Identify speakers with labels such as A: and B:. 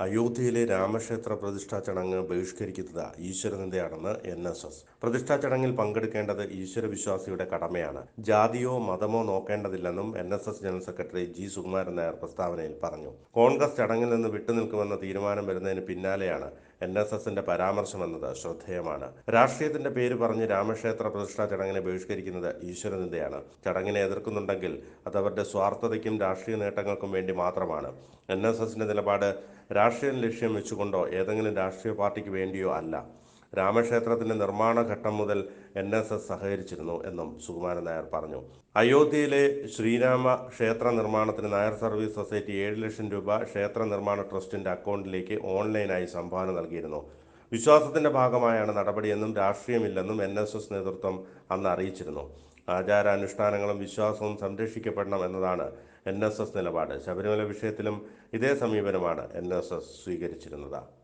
A: അയോധ്യയിലെ രാമക്ഷേത്ര പ്രതിഷ്ഠാ ചടങ്ങ് ബഹിഷ്കരിക്കുന്നത് ഈശ്വരനിന്ദയാണെന്ന് എൻ എസ് എസ്. പ്രതിഷ്ഠാ ചടങ്ങിൽ പങ്കെടുക്കേണ്ടത് ഈശ്വരവിശ്വാസിയുടെ കടമയാണ്. ജാതിയോ മതമോ നോക്കേണ്ടതില്ലെന്നും N S S general secretary G Sukumaran Nair പ്രസ്താവനയിൽ പറഞ്ഞു. കോൺഗ്രസ് ചടങ്ങിൽ നിന്ന് വിട്ടുനിൽക്കുമെന്ന തീരുമാനം വരുന്നതിന് പിന്നാലെയാണ് എൻ എസ് എസിന്റെ പരാമർശം എന്നത് ശ്രദ്ധേയമാണ്. രാഷ്ട്രീയത്തിന്റെ പേര് പറഞ്ഞ് രാമക്ഷേത്ര പ്രതിഷ്ഠാ ചടങ്ങിനെ ബഹിഷ്കരിക്കുന്നത് ഈശ്വരനിന്ദയാണ്. ചടങ്ങിനെ എതിർക്കുന്നുണ്ടെങ്കിൽ അത് അവരുടെ സ്വാർത്ഥതയ്ക്കും രാഷ്ട്രീയ നേട്ടങ്ങൾക്കും വേണ്ടി മാത്രമാണ്. എൻ എസ് എസിന്റെ നിലപാട് രാഷ്ട്രീയ ലക്ഷ്യം വെച്ചുകൊണ്ടോ ഏതെങ്കിലും രാഷ്ട്രീയ പാർട്ടിക്ക് വേണ്ടിയോ അല്ല. രാമക്ഷേത്രത്തിന്റെ നിർമ്മാണ ഘട്ടം മുതൽ എൻ എസ് എസ് സഹകരിച്ചിരുന്നു എന്നും സുകുമാരൻ നായർ പറഞ്ഞു. അയോധ്യയിലെ ശ്രീരാമ ക്ഷേത്ര നിർമ്മാണത്തിന് നായർ സർവീസ് സൊസൈറ്റി ഏഴ് ലക്ഷം രൂപ ക്ഷേത്ര നിർമ്മാണ ട്രസ്റ്റിന്റെ അക്കൗണ്ടിലേക്ക് ഓൺലൈനായി സംഭാവന നൽകിയിരുന്നു. വിശ്വാസത്തിന്റെ ഭാഗമായാണ് നടപടിയെന്നും രാഷ്ട്രീയമില്ലെന്നും എൻ എസ് എസ് നേതൃത്വം അന്ന് അറിയിച്ചിരുന്നു. ആചാരാനുഷ്ഠാനങ്ങളും വിശ്വാസവും സംരക്ഷിക്കപ്പെടണം എന്നതാണ് എൻ എസ് എസ് നിലപാട്. ശബരിമല വിഷയത്തിലും ഇതേ സമീപനമാണ് എൻ എസ് എസ് സ്വീകരിച്ചിരുന്നത്.